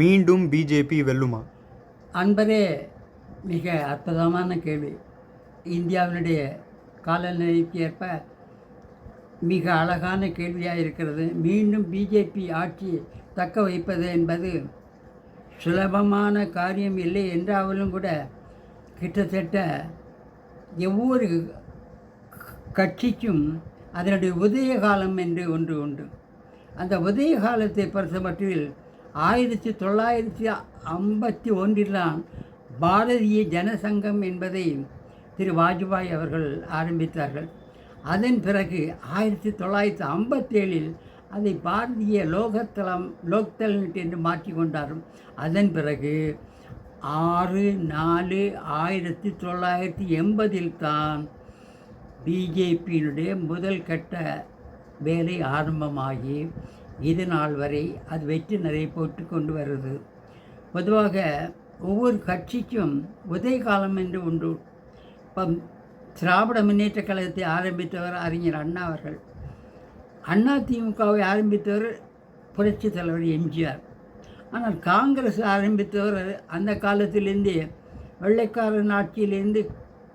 மீண்டும் பிஜேபி வெல்லுமா? அன்பரே மிக அற்புதமான கேள்வி. இந்தியாவினுடைய காலநிலைக்கு ஏற்ப மிக அழகான கேள்வியாக இருக்கிறது. மீண்டும் பிஜேபி ஆட்சி தக்க வைப்பது என்பது சுலபமான காரியம் இல்லை என்றாலும் கூட கிட்டத்தட்ட ஒவ்வொரு கட்சிக்கும் அதனுடைய உதய காலம் என்று ஒன்று உண்டு. அந்த உதய காலத்தை பொறுத்தமட்டில் ஆயிரத்தி தொள்ளாயிரத்தி ஐம்பத்தி ஒன்றில்தான் பாரதிய ஜனசங்கம் என்பதை திரு வாஜ்பாய் அவர்கள் ஆரம்பித்தார்கள். அதன் பிறகு ஆயிரத்தி தொள்ளாயிரத்தி ஐம்பத்தேழில் அதை பாரதிய லோகத்தளம் லோக்தல்நெட் என்று மாற்றிக்கொண்டார் அதன் பிறகு ஆறு நாலு ஆயிரத்தி தொள்ளாயிரத்தி எண்பதில் தான் பிஜேபியினுடைய முதல் கட்ட வேலை ஆரம்பமாகி இது நாள் வரை அது வெற்றி நிறைய போட்டு கொண்டு வருது. பொதுவாக ஒவ்வொரு கட்சிக்கும் உதயகாலம் என்று உண்டு. இப்போ திராவிட முன்னேற்ற கழகத்தை ஆரம்பித்தவர் அறிஞர் அண்ணா அவர்கள். அண்ணா திமுகவை ஆரம்பித்தவர் புரட்சித் தலைவர் எம்ஜிஆர். ஆனால் காங்கிரஸ் ஆரம்பித்தவர் அந்த காலத்திலேருந்தே வெள்ளைக்காரன் ஆட்சியிலேருந்து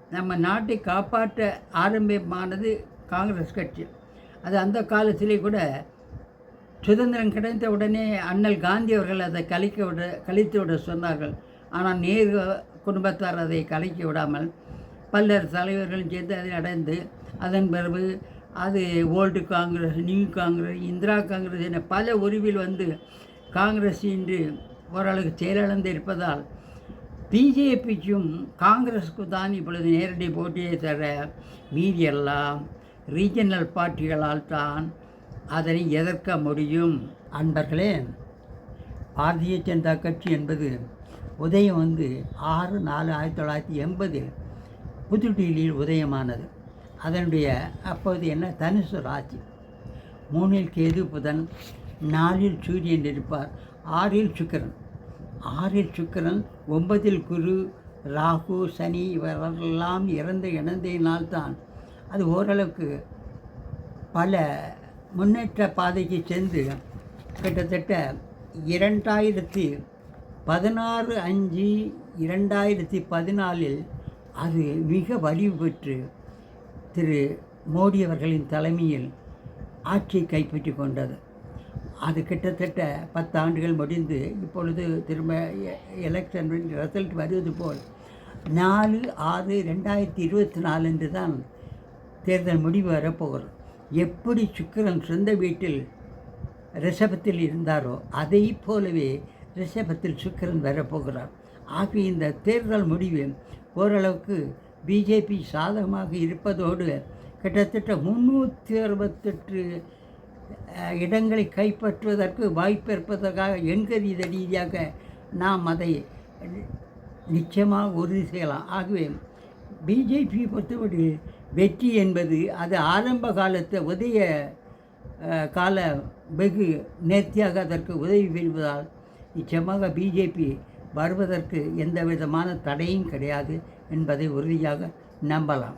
நம்ம நாட்டை காப்பாற்ற ஆரம்பமானது காங்கிரஸ் கட்சி. அது அந்த காலத்திலே கூட சுதந்திரம் கிடைத்த உடனே அண்ணல் காந்தி அவர்கள் அதை கலைக்க விட கழித்து விட சொன்னார்கள். ஆனால் நேரு குடும்பத்தார் அதை கலைக்க விடாமல் பல்வேறு தலைவர்களும் சேர்ந்து அதை அடைந்து அதன் பிறகு அது ஓல்டு காங்கிரஸ் நியூ காங்கிரஸ் இந்திரா காங்கிரஸ் என பல உருவில் வந்து காங்கிரஸ் இன்று ஓரளவுக்கு செயலிழந்து இருப்பதால் பிஜேபிக்கும் காங்கிரஸுக்கு தான் இப்பொழுது நேரடி போட்டியை தர மீதியெல்லாம் ரீஜனல் பார்ட்டிகளால் தான் அதனை எதிர்க்க முடியும்? அன்பர்களே பாரதிய ஜனதா கட்சி என்பது உதயம் வந்து ஆறு நாலு ஆயிரத்தி தொள்ளாயிரத்தி எண்பதில் புதுடில்லியில் உதயமானது. அதனுடைய அப்போது என்ன? தனுசு ராசி மூணில் கேது புதன் நாலில் சூரியன் இருப்பார் ஆறில் சுக்கிரன். ஆறில் சுக்கிரன் ஒன்பதில் குரு ராகு சனி இவரெல்லாம் இறந்த இணைந்ததினால்தான் அது ஓரளவுக்கு பல முன்னேற்ற பாதைக்கு சென்று கிட்டத்தட்ட இரண்டாயிரத்தி பதினாறு அஞ்சு இரண்டாயிரத்தி பதினாலில் அது மிக வலிவு பெற்று திரு மோடி அவர்களின் தலைமையில் ஆட்சியை கைப்பற்றி கொண்டது. அது கிட்டத்தட்ட பத்து ஆண்டுகள் முடிந்து இப்பொழுது திரும்ப எலெக்ஷன் ரிசல்ட் வருவது போல் நாலு ஆறு ரெண்டாயிரத்தி இருபத்தி நாலு என்று தான் தேர்தல் முடிவு வரப்போகிறது. எப்படி சுக்கிரன் சொந்த வீட்டில் ரிஷபத்தில் இருந்தாரோ அதை போலவே ரிஷபத்தில் சுக்கிரன் வரப்போகிறார். ஆகி இந்த தேர்தல் முடிவு ஓரளவுக்கு பிஜேபி சாதகமாக இருப்பதோடு கிட்டத்தட்ட முந்நூற்றி அறுபத்தெட்டு இடங்களை கைப்பற்றுவதற்கு வாய்ப்பு இருப்பதற்காக எண்கரீத ரீதியாக நாம் அதை நிச்சயமாக உறுதி செய்யலாம். ஆகவே பிஜேபி பொறுத்தவரையில் வெற்றி என்பது அது ஆரம்ப காலத்தை உதய கால வெகு நேர்த்தியாக அதற்கு உதவி பெறுவதால் நிச்சயமாக பிஜேபி வருவதற்கு எந்த விதமான தடையும் கிடையாது என்பதை உறுதியாக நம்பலாம்.